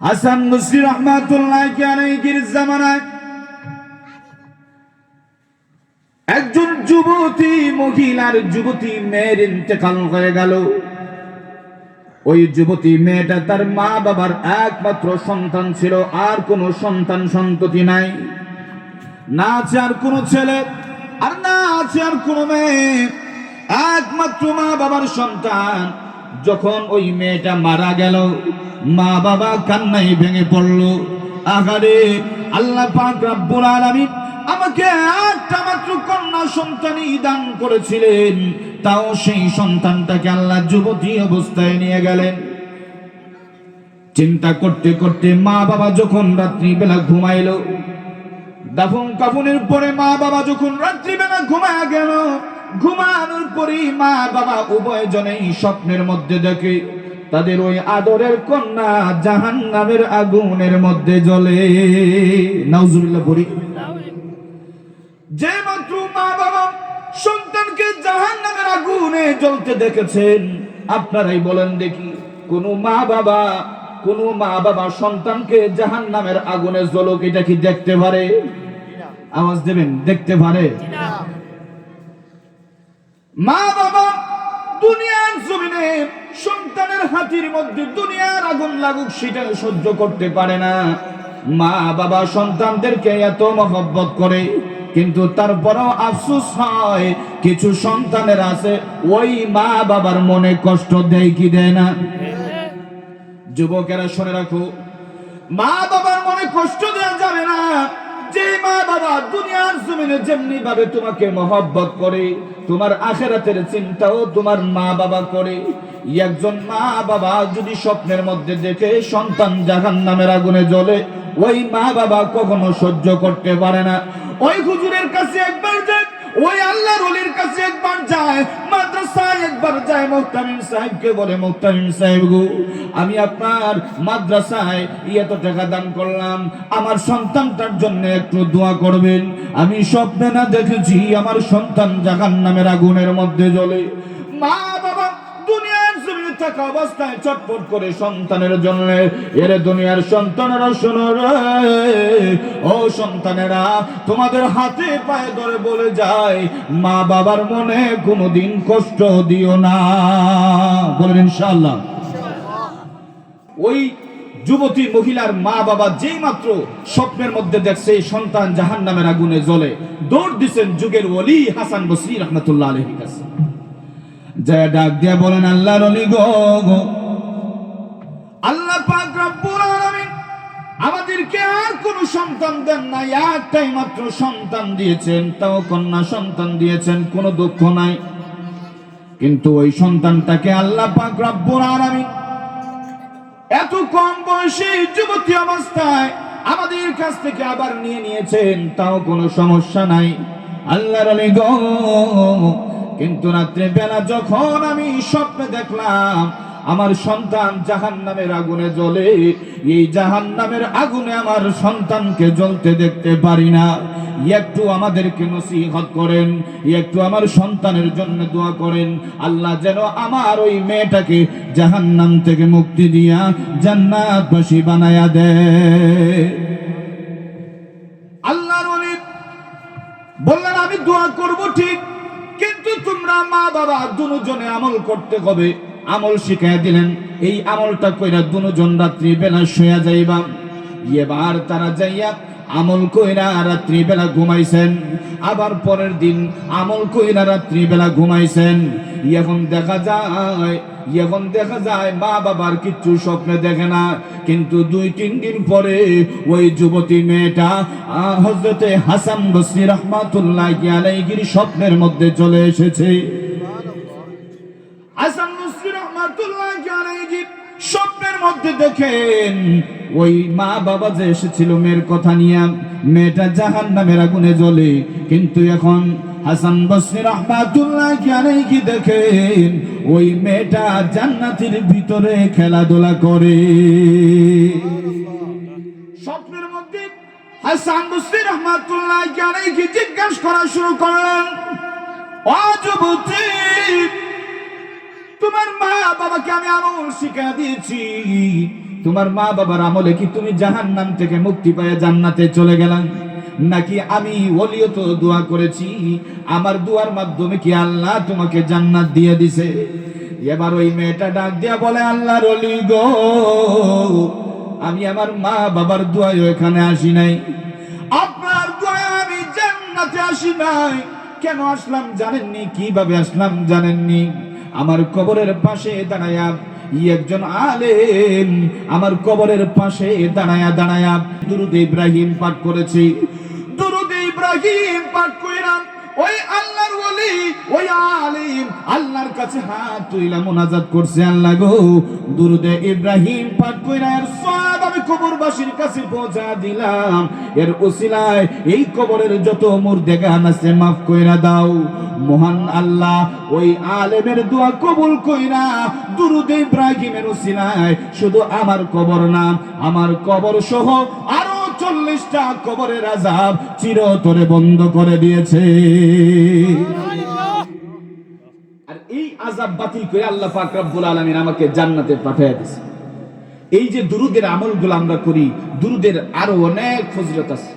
হাসান মুসরি রহমাতুল্লাহ আলাইহির জামানায় একজন যুবতী, মহিলার যুবতী মেয়ের ইন্তেকাল হয়ে গেল। ওই যুবতী মেয়েটা তার মা বাবার একমাত্র সন্তান ছিল, আর কোনো সন্তান সন্ততি নাই। না আছে আর কোনো ছেলে, আর না আছে আর কোনো মেয়ে। একমাত্র মা বাবার সন্তান। যখন ওই মেয়েটা মারা গেল মা বাবা কান্নাই ভেঙে পড়ল। আগারে আল্লাহ পাক রব্বুল আলামিন আমাকে একটা মাত্র কন্যা সন্তানই দান করেছিলেন। তাও সেই সন্তানটাকে আল্লাহ যুবতী অবস্থায় নিয়ে গেলেন। চিন্তা করতে করতে মা বাবা যখন রাত্রিবেলা ঘুমাইলো, দাফন কাফনের পরে মা বাবা যখন রাত্রিবেলা ঘুমায় গেল, ঘুমানোর পরেই মা বাবা উভয় জনেই স্বপ্নের মধ্যে দেখে তাদের ওই আদরের কন্যা জাহান নামের আগুনের মধ্যে জ্বলে। নাউজুবিল্লাহ পড়ি যে মাত্র মা বাবা সন্তানকে জাহান নামের আগুনে জ্বলতে দেখেছেন আপনারাই বলেন দেখি কোন মা বাবা কোন মা বাবা সন্তানকে জাহান নামের আগুনে জ্বলক এটা কি দেখতে পারে? আওয়াজ দেবেন দেখতে পারে? মা বাবা দুনিয়ার জমিনে সন্তানের হাতির মধ্যে দুনিয়ার আগুন লাগুক সেটা সহ্য করতে পারে না। মা, বাবা, সন্তানদেরকে এত মহব্বত করে, কিন্তু তারপরেও আফসোস হয়, কিছু সন্তানের আছে, ওই মা, বাবার মনে কষ্ট দেয় কি দেয় না? যুবকেরা শুনে রাখো, মা, বাবার মনে কষ্ট দেওয়া যাবে না। যে মা, বাবা দুনিয়ার জমিনে যেমনি ভাবে তোমাকে মহব্বত করে তোমার আখেরাতের চিন্তাও তোমার মা বাবা করে। একজন মা বাবা যদি স্বপ্নের মধ্যে দেখে সন্তান জাহান নামের আগুনে জ্বলে, ওই মা বাবা কখনো সহ্য করতে পারে না। ওই হুজুরের কাছে একবার যায় ওই আল্লাহর ওলির কাছে একবার যায়, মাদ্রাসায় একবার যায় মুহতামিম সাহেবকে বলে মুহতামিম সাহেব গো, আমি আপনার মাদ্রাসায় তো টাকা দান করলাম, আমার সন্তানটার জন্য একটু দোয়া করবেন। আমি স্বপ্নে না দেখেছি, আমার সন্তান জাহান নামের আগুনের মধ্যে জ্বলে। মা থাকা অবস্থায় চটপট করে সন্তানের জন্য এর দুনিয়ার সন্তানেরা শোনো ও সন্তানেরা, তোমাদের হাতে পায়ে ধরে বলে যায় মা বাবার মনে কোনোদিন কষ্ট দিও না। ওই যুবতী মহিলার মা বাবা যেই মাত্র স্বপ্নের মধ্যে দেখছে সন্তান জাহান নামের আগুনে জ্বলে। দৌড় দিছেন যুগের ওলি হাসান বসরি রহমতুল্লাহ আলহী কাছে। যে ডাক দিয়া বলেন আল্লাহর অলি গো। আল্লাহ আমাদেরকে আর কোনো সন্তান দেন না, একটাই মাত্র সন্তান দিয়েছেন, তাও কন্যা সন্তান দিয়েছেন, কোনো দুঃখ নাই কিন্তু ওই সন্তানটাকে আল্লাহ পাক রব্বুল আলামিন এত কম বয়সে যুবতী অবস্থায় আমাদের কাছ থেকে আবার নিয়ে নিয়েছেন, তাও কোনো সমস্যা নাই আল্লাহর আলী গো কিন্তু রাত্রে বেলা যখন আমি স্বপ্নে দেখলাম, আমার সন্তান জাহান নামের আগুনে জ্বলে, এই জাহান নামের আগুনে আমার সন্তানকে জ্বলতে দেখতে পারি না। একটু আমাদেরকে নসিহত করেন, একটু আমার সন্তানের জন্য দোয়া করেন। আল্লাহ যেন আমার ওই মেয়েটাকে জাহান্নাম থেকে মুক্তি দিয়া জান্নাতবাসী বানায়া দেয় আল্লাহর বললেন, আমি দোয়া করব ঠিক মা বাবা দুজনে আমল করতে হবে আমল শিখাই দিলেন, এই আমলটা কইরা দুজন রাত্রি বেলা শোয়া যাইবা। এবার তারা যাইয়া আমল কইরা রাত্রি বেলা ঘুমাইছেন আবার পরের দিন আমল কইরা রাত্রি বেলা ঘুমাইছেন। এখন দেখা যায় এখন দেখা যায় মা বাবার কিচ্ছু স্বপ্নে দেখে না। কিন্তু দুই তিন দিন পরে ওই যুবতী মেয়েটা হজরতে হাসান বসরি রহমাতুল্লাহ আলাইহির স্বপ্নের মধ্যে চলে এসেছে। হাসান মধ্যে দেখেন, ওই মা বাবা যে এসেছিল মেয়ের কথা নিয়ে, মেয়েটা জাহান নামের আগুনে জ্বলে। কিন্তু এখন হাসান বসরি রহমাতুল্লাহ আলাইহি দেখেন, ওই মেয়েটা জান্নাতের ভিতরে খেলাধুলা করে। স্বপ্নের মধ্যে হাসান বসরি রহমাতুল্লাহ আলাইহি জিজ্ঞাসা করা শুরু করলেন ও যুবতী তোমার মা বাবাকে আমি আমল শিখা দিয়েছি। তোমার মা বাবার আমলে কি তুমি জাহান্নাম থেকে মুক্তি পেয়ে জান্নাতে চলে গেলাম? নাকি আমি ওলিও তো দোয়া করেছি? আমার দুয়ার মাধ্যমে কি আল্লাহ তোমাকে জান্নাত দিয়ে দিছে? এবার ওই মেয়েটা ডাক দিয়া বলে, আল্লাহর অলি গো, আমি আমার মা বাবার দোয়ায় এখানে আসি নাই। আপনার দোয়ায় আমি জান্নাতে আসি নাই। কেন আসলাম জানেননি? কীভাবে আসলাম জানেননি? আমার কবরের পাশে দাঁড়ায়া একজন আলেম, আমার কবরের পাশে দাঁড়ায়া দাঁড়ায়া। দুরুদ ইব্রাহিম পাঠ করেছি। দুরুদ ইব্রাহিম পাঠ করিলাম ওই আল্লাহর ওলি ওই আলিম, আল্লাহর কাছে হাত তুইলা মোনাজাত করছে আল্লাহ গো। দুরুদে ইব্রাহিম পাঠ আমি কবরবাসীর কাছে পৌঁছা দিলাম। এর ওসিলায় এই কবরের যত মুর্দেগান আছে মাফ কইরা দাও। মহান আল্লাহ, ওই আলেমের দোয়া কবুল কইরা দুরুদে ইব্রাহিমের ওসিলায় শুধু আমার কবর না, আমার কবর সহ আরও চল্লিশটা কবরের আজাব চিরতরে বন্ধ করে দিয়েছে। আর এই আজাব বাতিল করে আল্লাহ পাক আলামিন আমাকে জান্নাতে পাঠিয়ে দিয়েছে। এই যে দুরুদের আমলগুলো আমরা করি, দুরুদের আরও অনেক ফজিলত আছে।